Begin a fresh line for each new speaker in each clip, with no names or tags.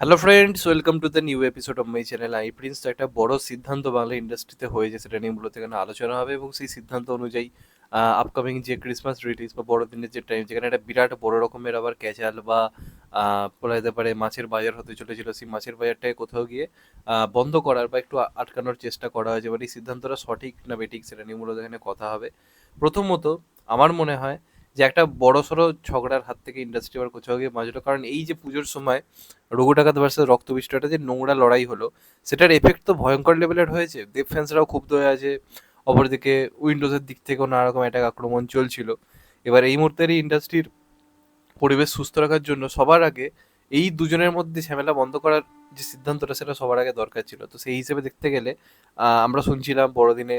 Hello friends welcome to the new episode of my channel I Prince তো একটা বড় সিদ্ধান্ত বাংলা ইন্ডাস্ট্রিতে হয়েছে সেটা নিয়ে মূলত এখানে আলোচনা হবে এবং সেই সিদ্ধান্ত অনুযায়ী আপকামিং যে ক্রিসমাস রিলিজ বা বড়দিনের যে টাইম যেখানে একটা বিরাট বড় রকমের আবার ক্যাচাল বা বলা যেতে পারে মাছের বাজার হতে চলেছিল। সেই মাছের বাজারটাকে কোথাও গিয়ে বন্ধ করার বা একটু আটকানোর চেষ্টা করা হয়েছে। এবার এই সিদ্ধান্তটা সঠিক না বেঠিক, সেটা নিয়ে মূলত এখানে কথা হবে। প্রথমত, আমার মনে হয় যে একটা বড়সড় ঝগড়ার হাত থেকে ইন্ডাস্ট্রি আবার কোথাও গিয়ে বাঁচলো। কারণ এই যে পুজোর সময় রঘু ডাকাত ভার্সেস রক্ত বিষ্টটা যে নোংরা লড়াই হলো, সেটার এফেক্ট তো ভয়ঙ্কর লেভেলের হয়েছে। দেব ফ্যান্সরাও ক্ষুব্ধ হয়ে আছে, অপরদিকে উইন্ডোজের দিক থেকেও নানা রকম অ্যাটাক আক্রমণ চলছিল। এবার এই মুহূর্তের এই ইন্ডাস্ট্রির পরিবেশ সুস্থ রাখার জন্য সবার আগে এই দুজনের মধ্যে ঝামেলা বন্ধ করার যে সিদ্ধান্তটা, সেটা সবার আগে দরকার ছিল। তো সেই হিসেবে দেখতে গেলে আমরা শুনছিলাম বড়দিনে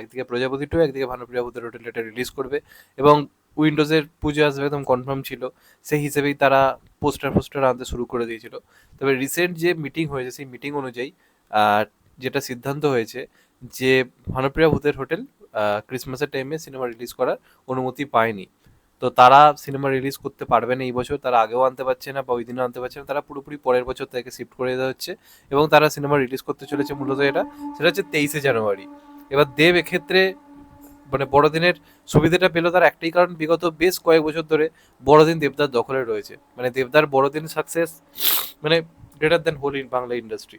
একদিকে প্রজাপতি টু একদিকে ভানুপ্রিয়া ভূতের হোটেল এটা রিলিজ করবে এবং উইন্ডোজের পুজো আসবে একদম কনফার্ম ছিল, সেই হিসেবেই তারা পোস্টার ফোস্টার আনতে শুরু করে দিয়েছিল। তবে রিসেন্ট যে মিটিং হয়েছে, সেই মিটিং অনুযায়ী যেটা সিদ্ধান্ত হয়েছে যে ভানুপ্রিয়া ভূতের হোটেল ক্রিসমাসের টাইমে সিনেমা রিলিজ করার অনুমতি পায়নি। তো তারা সিনেমা রিলিজ করতে পারবে না এই বছর, তারা আগেও আনতে পারছে না বা ওই দিনও আনতে পারছে না, তারা পুরোপুরি পরের বছর তাকে শিফট করে দেওয়া হচ্ছে এবং তারা সিনেমা রিলিজ করতে চলেছে। মূলত এটা, সেটা হচ্ছে তেইশে জানুয়ারি। এবার দেব এক্ষেত্রে মানে বড়দিনের সুবিধাটা পেল তার একটাই কারণ, বিগত বেশ কয়েক বছর ধরে বড়দিন দেবদার দখলে রয়েছে। মানে দেবদার বড়দিন সাকসেস মানে greater than whole in Bangla industry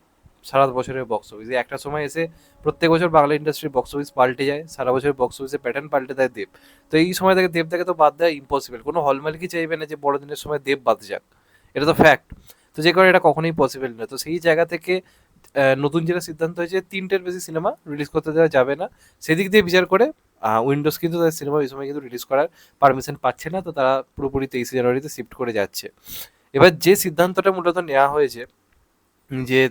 সারা বছরের বক্স অফিস একটা সময় এসে প্রত্যেক বছর বাংলা ইন্ডাস্ট্রির বক্স অফিস পাল্টে যায়, সারা বছরের বক্স অফিসে প্যাটার্ন পাল্টে দেয় দেব। তো এই সময় থেকে দেব দেবদাকে তো বাদ দেওয়া ইম্পসিবল কোনো হল মালিকই চাইবে না যে বড়দিনের সময় দেব বাদ যাক। এটা তো ফ্যাক্ট তো যে কারণে এটা কখনোই পসিবল না তো সেই জায়গা থেকে নতুন যেটা সিদ্ধান্ত হয়েছে, তিনটের বেশি সিনেমা রিলিজ করতে দেওয়া যাবে না। সেদিক দিয়ে বিচার করে উইন্ডোজ কিন্তু তাদের সিনেমা ওই সময় কিন্তু রিলিজ করার পারমিশন পাচ্ছে না, তো তারা পুরোপুরি তেইশে জানুয়ারিতে শিফট করে যাচ্ছে। এবার যে সিদ্ধান্তটা মূলত নেওয়া হয়েছে যে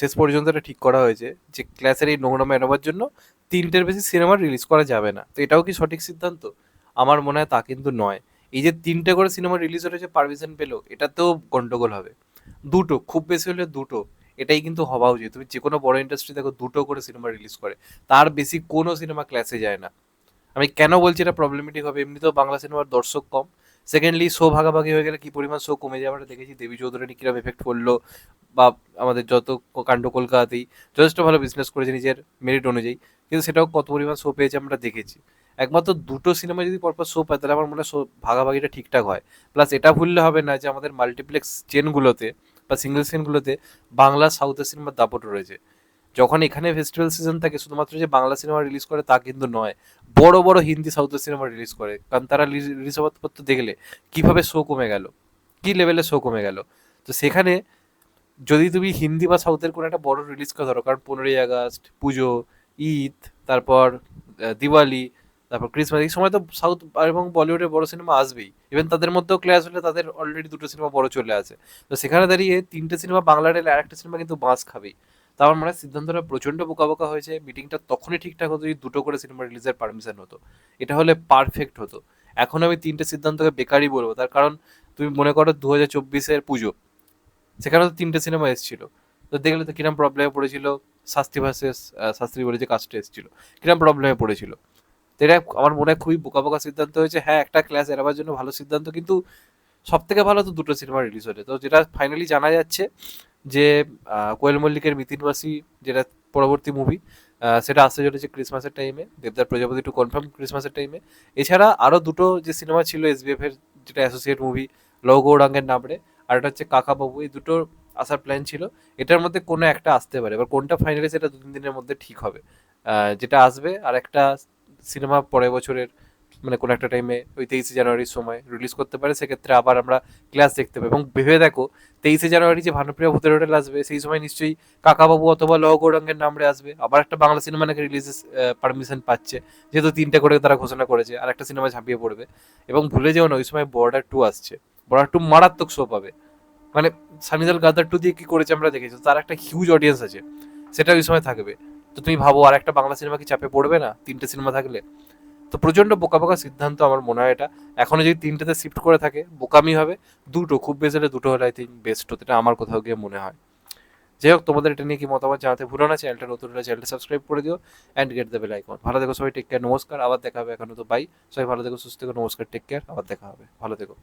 শেষ পর্যন্ত এটা ঠিক করা হয়েছে, যে ক্লাসের এই নোংরামা এড়াবার জন্য তিনটের বেশি সিনেমা রিলিজ করা যাবে না। তো এটাও কি সঠিক সিদ্ধান্ত? আমার মনে হয় তা কিন্তু নয়। এই যে তিনটে করে সিনেমা রিলিজ হয়েছে পারমিশন পেল, এটাতেও গন্ডগোল হবে। দুটো, খুব বেশি হলে দুটো। এটাই কিন্তু হওয়া উচিত। তুমি যে কোনো বড় ইন্ডাস্ট্রি দেখো দুটো করে সিনেমা রিলিজ করে, তার বেশি কোনো সিনেমা ক্লাসে যায় না। আমি কেন বলছি এটা প্রবলেমেটিক হবে? এমনিতেও বাংলা সিনেমার দর্শক কম। সেকেন্ডলি শো ভাগাভাগি হয়ে গেলে কি পরিমাণ শো কমে যায়? আমরা দেখেছি দেবী চৌধুরী কিরম এফেক্ট পড়ল, বা আমাদের যত কাণ্ড কলকাতাতেই যথেষ্ট ভালো বিজনেস করেছে নিজের মেরিট অনুযায়ী। কিন্তু সেটাও কত পরিমাণ শো পেয়েছে আমরা দেখেছি। একমাত্র দুটো সিনেমা যদি পরপর শো পায়, তাহলে আমার মনে হয় শো ভাগাভাগিটা ঠিকঠাক হয়। প্লাস এটা ভুললে হবে না যে আমাদের মাল্টিপ্লেক্স চেনগুলোতে বা সিঙ্গেল চেনগুলোতে বাংলা সাউথের সিনেমার দাপট রয়েছে। যখন এখানে ফেস্টিভ্যাল সিজন থাকে, শুধুমাত্র যে বাংলা সিনেমা রিলিজ করে তা কিন্তু নয়, বড় বড় হিন্দি সাউথের সিনেমা রিলিজ করে। কারণ তারা রিলিজ হওয়ার দেখলে কীভাবে শো কমে গেল, কি লেভেলে শো কমে গেল। তো সেখানে যদি তুমি হিন্দি বা সাউথের কোনো একটা বড় রিলিজকে ধরো, কারণ পনেরোই আগস্ট, পুজো, ঈদ, তারপর দিওয়ালি তারপর ক্রিসমাস এই সময় তো সাউথ এবং বলিউডের বড় সিনেমা আসবেই। ইভেন তাদের মধ্যেও ক্লাস হলে তাদের অলরেডি দুটো সিনেমা বড় চলে আসে তো সেখানে দাঁড়িয়ে তিনটে সিনেমা বাংলার এলে আরেকটা সিনেমা কিন্তু বাঁশ খাবেই। তো আমার মনে হয় সিদ্ধান্তটা প্রচণ্ড বোকা বোকা হয়েছে। মিটিংটা তখনই ঠিকঠাক হতো যদি দুটো করে সিনেমা রিলিজের পারমিশন হতো। এটা হলে পারফেক্ট হতো। এখন আমি তিনটে সিদ্ধান্তকে বেকারই বলব। তার কারণ তুমি মনে করো দু হাজার চব্বিশের পুজো সেখানে তো তিনটে সিনেমা এসেছিল। তো দেখলে তো কিরম প্রবলেমে পড়েছিল? শাস্তি ভার্সেস শাস্ত্রী বলে যে কাজটা এসেছিল। কিরম প্রবলেমে পড়েছিল? এটা আমার মনে হয় খুবই বোকা বোকা সিদ্ধান্ত হয়েছে। হ্যাঁ একটা ক্লাস এড়াবার জন্য ভালো সিদ্ধান্ত, কিন্তু সব থেকে ভালো তো দুটো সিনেমা রিলিজ হলে তো যেটা ফাইনালি জানা যাচ্ছে যে কোয়েল মল্লিকের মিতিনবাসী যেটা পরবর্তী মুভি সেটা আসতে চলেছে ক্রিসমাসের টাইমে দেবদার প্রজাপতি টু কনফার্ম ক্রিসমাসের টাইমে এছাড়া আরও দুটো যে সিনেমা ছিল এসবিএফ এর, যেটা অ্যাসোসিয়েট মুভি লৌগৌরাঙ্গের নামরে, আর এটা হচ্ছে কাকাবাবু এই দুটোর আসার প্ল্যান ছিল। এটার মধ্যে কোনো একটা আসতে পারে, এবার কোনটা ফাইনালি সেটা দু তিন দিনের মধ্যে ঠিক হবে। যেটা আসবে, আর একটা সিনেমা পরের বছরের মানে কোনো একটা টাইমে ওই তেইশে জানুয়ারির সময় রিলিজ করতে পারে, সেক্ষেত্রে আবার আমরা ক্লাস দেখতে পাবো। এবং ভেবে দেখো, তেইশে জানুয়ারি যে ভানুপ্রিয়া ভূতের হোটেল আসবে, সেই সময় নিশ্চয়ই কাকাবাবু অথবা লহ গৌরাঙ্গের নামরে আসবে। আবার একটা বাংলা সিনেমা নাকি রিলিজের পারমিশন পাচ্ছে, যেহেতু তিনটে করে তারা ঘোষণা করেছে, আর একটা সিনেমা ঝাঁপিয়ে পড়বে। এবং ভুলে যেও না, ওই সময় বর্ডার টু আসছে। বর্ডার টু মারাত্মক শো পাবে। মানে সানিদাল গাদার টু দিয়ে কি করেছে আমরা দেখেছি, তার একটা হিউজ অডিয়েন্স আছে। সেটা ওই সময় থাকবে। তো তুমি ভাবো, আর একটা বাংলা সিনেমা কি চাপে পড়বে না? তিনটে সিনেমা থাকলে? তো প্রচণ্ড বোকা বোকা সিদ্ধান্ত আমার মনে হয় এটা। এখনও যদি তিনটেতে শিফট করে থাকে, বোকামি হবে। দুটো, খুব বেশি হলে দুটো হলে আই থিঙ্ক বেস্ট হতো, এটা আমার কোথাও গিয়ে মনে হয়। যাই হোক, তোমাদের এটা নিয়ে কি মতামত জানাতে ভুলো না চ্যানেলটা নতুন হলে চ্যানেলটা সাবস্ক্রাইব করে দিও and get the bell icon ভালো থেকো সবাই টেক কেয়ার নমস্কার, আবার দেখা হবে এখনও তো বাই সবাই ভালো থেকো, সুস্থ থেকো, নমস্কার টেক কেয়ার আবার দেখা হবে। ভালো থেকো।